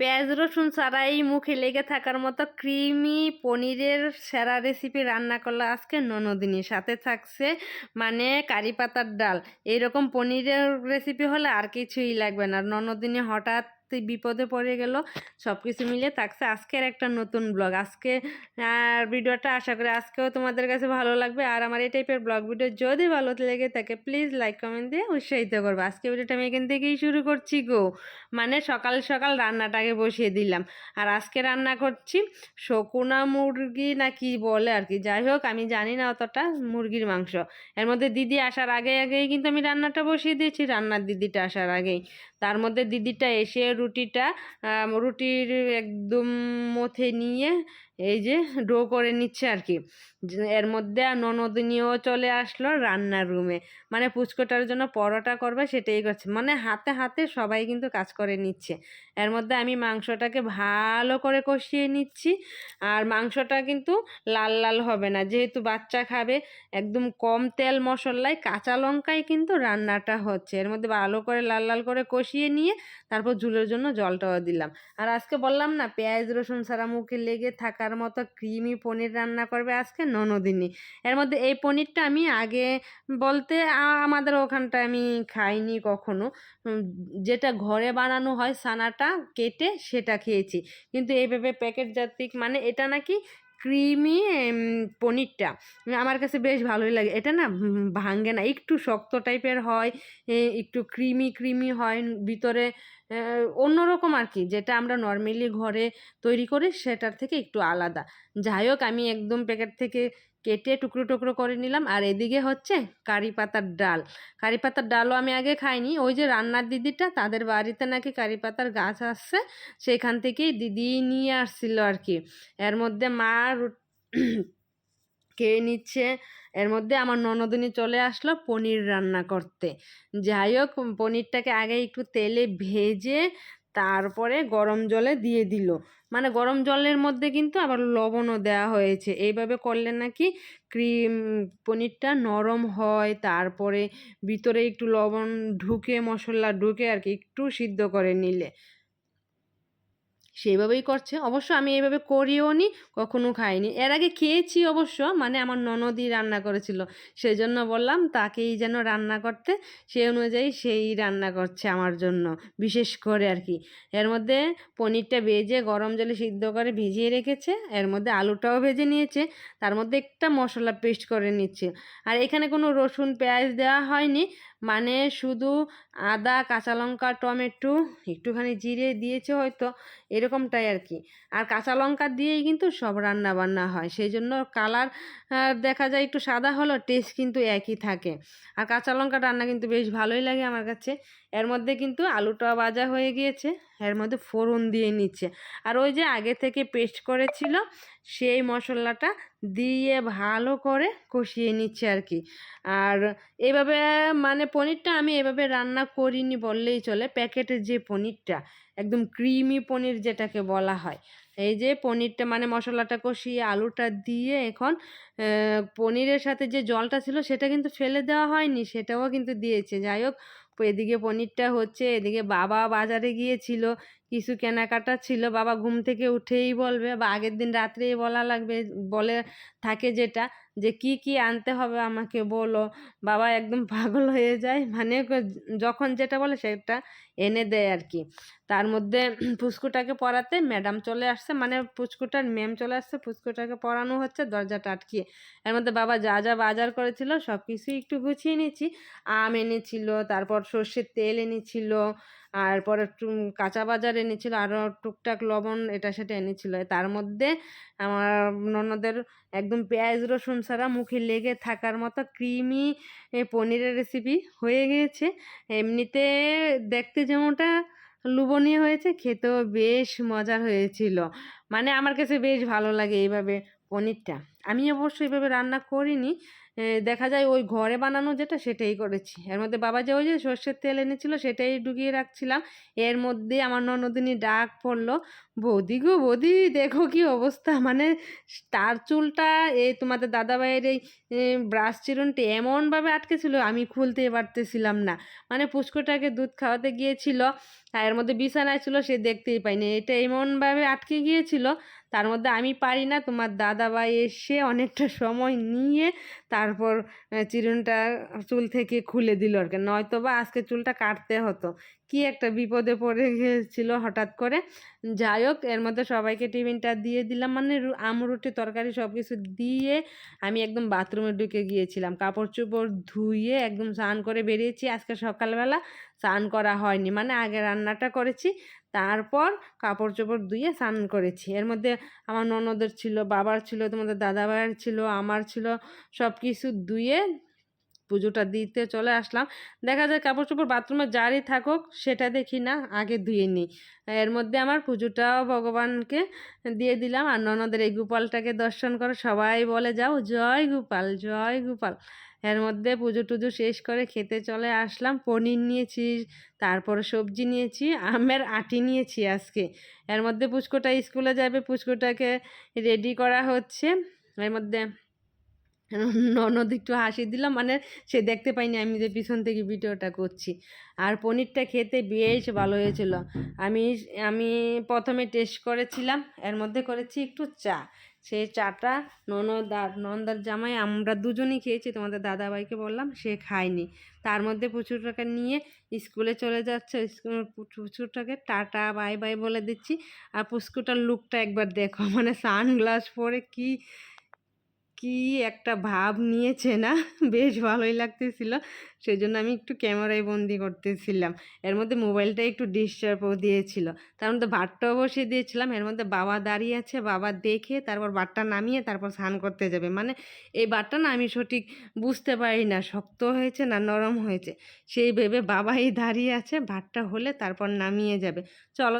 পেঁয়াজ, রসুন ছাড়াই মুখে লেগে থাকার মতো ক্রিমি পনিরের সেরা রেসিপি রান্না করল আজকে ননদিনী। সাথে থাকছে মানে কারি পাতার ডাল। এইরকম পনিরের রেসিপি হলে আর কিছুই লাগবে না। ননদিনী হঠাৎ বিপদে পড়ে গেল। সব কিছু মিলে থাকছে আজকের একটা নতুন ব্লগ আজকে, আর ভিডিওটা আশা করি আজকেও তোমাদের কাছে ভালো লাগবে। আর আমার এই টাইপের ব্লগ ভিডিও যদি ভালো লেগে থাকে প্লিজ লাইক কমেন্ট দিয়ে উৎসাহিত করব। আজকে ভিডিওটা আমি এখান থেকেই শুরু করছি গো। মানে সকাল সকাল রান্নাটাকে বসিয়ে দিলাম। আর আজকে রান্না করছি শকুনা মুরগি না কি বলে আর কি। যাই হোক, আমি জানি না অতটা মুরগির মাংস। এর মধ্যে দিদি আসার আগে আগেই কিন্তু আমি রান্নাটা বসিয়ে দিয়েছি, রান্নার দিদিটা আসার আগেই। তার মধ্যে দিদিটা এসে রুটিটা রুটির একদম মথে নিয়ে এই যে ডো করে নিচ্ছে আর কি এর মধ্যে ননদিনীও চলে আসলো রান্নার রুমে। মানে পুচকোটার জন্য পরোটা করবে সেটাই করছে। মানে হাতে হাতে সবাই কিন্তু কাজ করে নিচ্ছে। এর মধ্যে আমি মাংসটাকে ভালো করে কষিয়ে নিচ্ছি। আর মাংসটা কিন্তু লাল লাল হবে না। যেহেতু বাচ্চা খাবে, একদম কম তেল মশলায় কাঁচা লঙ্কায় কিন্তু রান্নাটা হচ্ছে। এর মধ্যে ভালো করে লাল লাল করে কষিয়ে নিয়ে তারপর ঝুলের জন্য জলটাও দিলাম। আর আজকে বললাম না, পেঁয়াজ, রসুন ছাড়া মুখে লেগে থাকার মতো ক্রিমি পনির রান্না করবে আজকে ননদিনী। এর মধ্যে এই পনিরটা আমি আগে বলতে আমাদের ওখানটায় আমি খাইনি কখনো। যেটা ঘরে বানানো হয় সানাটা কেটে সেটা খেয়েছি। কিন্তু এইভাবে প্যাকেট জাতিক মানে এটা নাকি ক্রিমি পনিরটা। আমার কাছে বেশ ভালোই লাগে। এটা না উম, ভাঙে না। একটু শক্ত টাইপের হয় একটু ক্রিমি ক্রিমি হয় ভিতরে অন্যরকম আর কি। যেটা আমরা নর্মালি ঘরে তৈরি করি, সেটার থেকে একটু আলাদা। যাই হোক, আমি একদম প্যাকেট থেকে কেটে টুকরো টুকরো করে নিলাম। আর এদিকে হচ্ছে কারি পাতার ডাল। কারি পাতার ডালও আমি আগে খাইনি। ওই যে রান্নার দিদিটা, তাদের বাড়িতে নাকি কারি পাতার গাছ আসছে, সেখান থেকেই দিদি নিয়ে আসছিল আর কি। এর মধ্যে মা খেয়ে নিচ্ছে। এর মধ্যে আমার ননদিনী চলে আসলো পনির রান্না করতে। যাই হোক, পনিরটাকে আগে একটু তেলে ভেজে তারপরে গরম জলে দিয়ে দিল। মানে গরম জলের মধ্যে কিন্তু আবার লবণও দেওয়া হয়েছে। এইভাবে করলে নাকি ক্রিম, পনিরটা নরম হয়, তারপরে ভিতরে একটু লবণ ঢুকে, মশলা ঢুকে আর কি একটু সিদ্ধ করে নিলে। সেইভাবেই করছে। অবশ্য আমি এইভাবে করিও নি, কখনো খাইনি। এর আগে খেয়েছি অবশ্য মানে আমার ননদই রান্না করেছিল। সেই জন্য বললাম, তাকেই যেন রান্না করতে, সেই অনুযায়ী সেই রান্না করছে আমার জন্য, বিশেষ করে আর কি। এর মধ্যে পনিরটা ভেজে, গরম জলে সিদ্ধ করে ভিজিয়ে রেখেছে, এর মধ্যে আলুটাও ভেজে নিয়েছে, তার মধ্যে একটা মশলা পেস্ট করে নিচ্ছে। আর এখানে কোনো রসুন, পেঁয়াজ দেওয়া হয়নি মানে শুধু আদা, কাঁচা লঙ্কা, টমেটো একটুখানি জিরে দিয়েছে হয়তো, এরকমটাই আর কি। আর কাঁচা লঙ্কা দিয়েই কিন্তু সব রান্না বান্না হয় সেই জন্য কালার দেখা যায় একটু সাদা হলো টেস্ট কিন্তু একই থাকে। আর কাঁচা লঙ্কা রান্না কিন্তু বেশ ভালোই লাগে আমার কাছে। এর মধ্যে কিন্তু আলুটা ভাজা হয়ে গিয়েছে, এর মধ্যে ফোড়ন দিয়ে নিচ্ছে। আর ওই যে আগে থেকে পেস্ট করেছিল, সেই মশলাটা দিয়ে ভালো করে কষিয়ে নিচ্ছে আর কি আর এভাবে মানে পনিরটা আমি এভাবে রান্না করিনি বললেই চলে প্যাকেটের যে পনিরটা, একদম ক্রিমি পনির যেটাকে বলা হয়, এই যে পনিরটা মানে মশলাটা কষিয়ে আলুটা দিয়ে এখন পনিরের সাথে যে জলটা ছিল সেটা কিন্তু ফেলে দেওয়া হয়নি, সেটাও কিন্তু দিয়েছে। যাই হোক, এদিকে পনিরটা হচ্ছে, এদিকে বাবা বাজারে গিয়েছিল কিছু কেনাকাটা ছিল, বাবা ঘুম থেকে উঠেই বলবে, বা আগের দিন রাত্রেই বলা লাগবে, বলে থাকে যেটা, যে কি কি আনতে হবে আমাকে বলো। বাবা একদম পাগল হয়ে যায় মানে যখন যেটা বলে সেটা এনে দেয় আর কি। তার মধ্যে পুচকুটাকে পড়াতে ম্যাডাম চলে আসছে মানে পুচকুটার ম্যাম চলে আসছে, পুচকুটাকে পড়ানো হচ্ছে, দরজাটা আটকিয়ে। এর মধ্যে বাবা যা যা বাজার করেছিল সব কিছুই একটু গুছিয়ে নিয়েছি, আম এনেছিল, তারপর সর্ষের তেল এনেছিল আর পরে কাঁচা বাজার এনেছিল আরও টুকটাক লবণ এটা সেটা এনেছিল। তার মধ্যে আমার ননদের একদম পেঁয়াজ, রসুন ছাড়া মুখে লেগে থাকার মতো ক্রিমি পনিরের রেসিপি হয়ে গিয়েছে। এমনিতে দেখতে যেমনটা লুবনীয় হয়েছে, খেতেও বেশ মজার হয়েছিল। মানে আমার কাছে বেশ ভালো লাগে এইভাবে পনিরটা। আমি অবশ্য এইভাবে রান্না করিনি দেখা যায় ওই ঘরে বানানো যেটা সেটাই করেছি। এর মধ্যে বাবা যে ওই যে সর্ষের তেল এনেছিল সেটাই ডুবিয়ে রাখছিলাম। এর মধ্যে আমার ননদিনী ডাক পড়ল, বৌদি গো, বৌদি, দেখো কি অবস্থা। মানে তার চুলটা এই তোমাদের দাদাভাইয়ের এই ব্রাশ চিরুনটি এমনভাবে আটকে ছিল আমি খুলতেই পারতেছিলাম না। মানে পুষ্কটাকে দুধ খাওয়াতে গিয়েছিল, আর এর মধ্যে বিছানায় ছিল, সে দেখতেই পাইনি। এটা এমনভাবে আটকে গিয়েছিল, তার মধ্যে আমি পারি না। তোমার দাদাভাই এসে অনেকটা সময় নিয়ে তারপর চিরুনটা চুল থেকে খুলে দিল আর কি। নয়তো বা আজকে চুলটা কাটতে হতো। কি একটা বিপদে পড়ে গিয়েছিল হঠাৎ করে। যাই হোক, এর মধ্যে সবাইকে টিফিনটা দিয়ে দিলাম। মানে আমরুটি তরকারি সব কিছু দিয়ে আমি একদম বাথরুমে ঢুকে গিয়েছিলাম। কাপড় চোপড় ধুয়ে একদম স্নান করে বেরিয়েছি। আজকে সকালবেলা স্নান করা হয়নি। মানে আগে রান্নাটা করেছি, তারপর কাপড় চোপড় ধুয়ে স্নান করেছি। এর মধ্যে আমার ননদের ছিল, বাবার ছিল, তোমাদের দাদা ভাইয়ের ছিল, আমার ছিল সব কিছু ধুয়ে পুজোটা দিতে চলে আসলাম। দেখা যায় কাপড় চোপড় বাথরুমে যারই থাকুক, সেটা দেখি না, আগে ধুয়ে নিই। এর মধ্যে আমার পুজোটাও ভগবানকে দিয়ে দিলাম আর ননদের এই গোপালটাকে দর্শন করে। সবাই বলে যাও, জয় গোপাল জয় গোপাল। এর মধ্যে পুজো টুজো শেষ করে খেতে চলে আসলাম। পনির নিয়েছি, তারপরে সবজি নিয়েছি, আমের আটি নিয়েছি আজকে। এর মধ্যে পুচকোটা স্কুলে যাবে, পুচকোটাকে রেডি করা হচ্ছে। এর মধ্যে ননদ একটু হাসি দিলাম মানে সে দেখতে পাইনি আমি যে পিছন থেকে ভিডিওটা করছি। আর পনিরটা খেতে বেশ ভালো হয়েছিল। আমি আমি প্রথমে টেস্ট করেছিলাম, এর মধ্যে করেছি একটু চা। সেই চাটা ননদ আর, নন্দার জামাই, আমরা দুজনই খেয়েছি, তোমাদের দাদাভাইকে বললাম, সে খায়নি। তার মধ্যে পুচুটাকে নিয়ে স্কুলে চলে যাচ্ছে, স্কুল পুচুটাকে টাটা, বাই বাই বলে দিচ্ছি। আর পুচকুটার লুকটা একবার দেখো মানে সানগ্লাস পরে কি কি একটা ভাব নিয়েছে না? বেশ ভালোই লাগতেছিল। সেই জন্য আমি একটু ক্যামেরায় বন্দি করতেছিলাম। এর মধ্যে মোবাইলটা একটু ডিস্টার্বও দিয়েছিল। তার মধ্যে ভাতটাও বসিয়ে দিয়েছিলাম। এর মধ্যে বাবা দাঁড়িয়ে আছে, বাবা দেখে তারপর ভাতটা নামিয়ে তারপর স্নান করতে যাবে। মানে এই ভাতটা না আমি সঠিক বুঝতে পারি না। শক্ত হয়েছে না নরম হয়েছে? সেই ভেবে বাবাই দাঁড়িয়ে আছে, ভাতটা হলে তারপর নামিয়ে যাবে। চলো